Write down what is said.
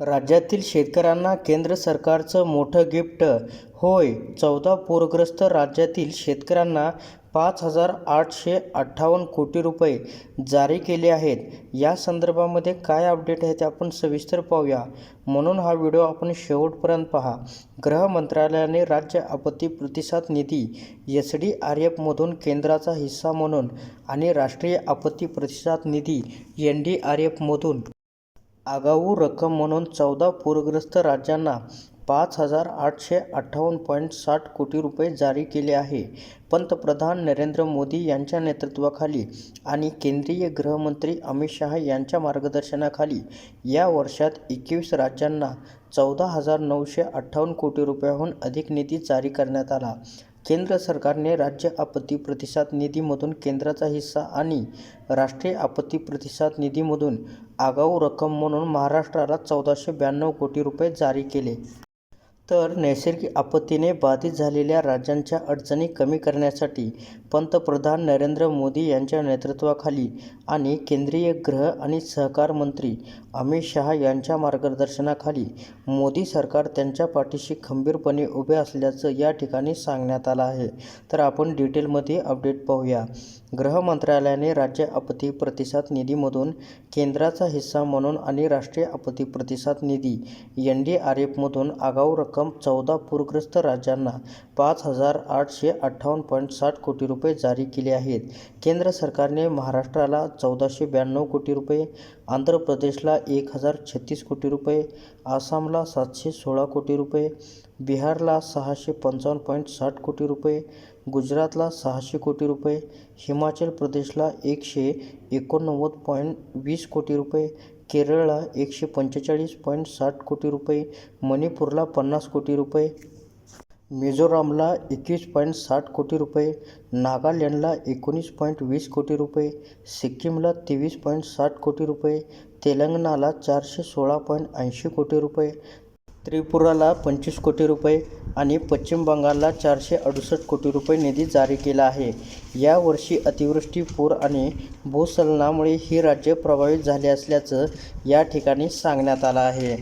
राज्यातील शेतकऱ्यांना केंद्र सरकारचं मोठं गिफ्ट. होय चौदा पूरग्रस्त राज्यातील शेतकऱ्यांना पाच हजार आठशे अठ्ठावन्न कोटी रुपये जारी केले आहेत. या संदर्भामध्ये काय अपडेट आहे ते आपण सविस्तर पाहूया. म्हणून हा व्हिडिओ आपण शेवटपर्यंत पहा. गृह मंत्रालयाने राज्य आपत्ती प्रतिसाद निधी एस डी आर एफमधून केंद्राचा हिस्सा म्हणून आणि राष्ट्रीय आपत्ती प्रतिसाद निधी एन डी आर एफमधून आगाऊ रक्कम म्हणून चौदा पूरग्रस्त राज्यांना पाच हजार आठशे अठ्ठावन्न पॉईंट साठ कोटी रुपये जारी केले आहे. पंतप्रधान नरेंद्र मोदी यांच्या नेतृत्वाखाली आणि केंद्रीय गृहमंत्री अमित शहा यांच्या मार्गदर्शनाखाली या वर्षात एकवीस राज्यांना चौदा हजार नऊशे अठ्ठावन्न कोटी रुपयाहून अधिक निधी जारी करण्यात आला. केंद्र सरकारने राज्य आपत्ती प्रतिसाद निधीमधून केंद्राचा हिस्सा आणि राष्ट्रीय आपत्ती प्रतिसाद निधीमधून आगाऊ रक्कम म्हणून महाराष्ट्राला चौदाशे ब्याण्णव कोटी रुपये जारी केले. तर नैसर्गिक आपत्तीने बाधित झालेल्या राज्यांच्या अडचणी कमी करण्यासाठी पंतप्रधान नरेंद्र मोदी यांच्या नेतृत्वाखाली आणि केंद्रीय गृह आणि सहकार मंत्री अमित शहा यांच्या मार्गदर्शनाखाली मोदी सरकार त्यांच्या पाठीशी खंबीरपणे उभे असल्याचं या ठिकाणी सांगण्यात आलं आहे. तर आपण डिटेलमध्ये अपडेट पाहूया. गृह मंत्रालयाने राज्य आपत्ती प्रतिसाद निधीमधून केंद्राचा हिस्सा म्हणून आणि राष्ट्रीय आपत्ती प्रतिसाद निधी एन डी आर एफमधून आगाऊ रक्कम चौदा पूरग्रस्त राज्यांना पाच हजार आठशे अठ्ठावन्न पॉईंट साठ कोटी रुपये जारी केले आहेत. केंद्र सरकारने महाराष्ट्राला चौदाशे ब्याण्णव कोटी रुपये आंध्र प्रदेशला एक हजार छत्तीस कोटी रुपये आसामला सातशे सोळा कोटी रुपये बिहारला सहाशे पंचावन्न पॉईंट साठ कोटी रुपये गुजरातला सहाशे कोटी रुपये हिमाचल प्रदेशला एकशे एकोणनव्वद पॉईंट वीस कोटी रुपये केरळला एकशे पंचेचाळीस पॉईंट साठ कोटी रुपये मणिपूरला पन्नास कोटी रुपये मिझोरामला एकवीस पॉईंट साठ कोटी रुपये नागालँडला एकोणीस पॉईंट वीस कोटी रुपये सिक्कीमला तेवीस पॉईंट साठ कोटी रुपये तेलंगणाला चारशे सोळा पॉईंट ऐंशी कोटी रुपये त्रिपुराला पंचवीस कोटी रुपये आणि पश्चिम बंगालला चारशे अडुसष्ट कोटी रुपये निधी जारी केला आहे. यावर्षी अतिवृष्टी पूर आणि भूस्खलनामुळे ही राज्य प्रभावित झाली असल्याचं या ठिकाणी सांगण्यात आलं आहे.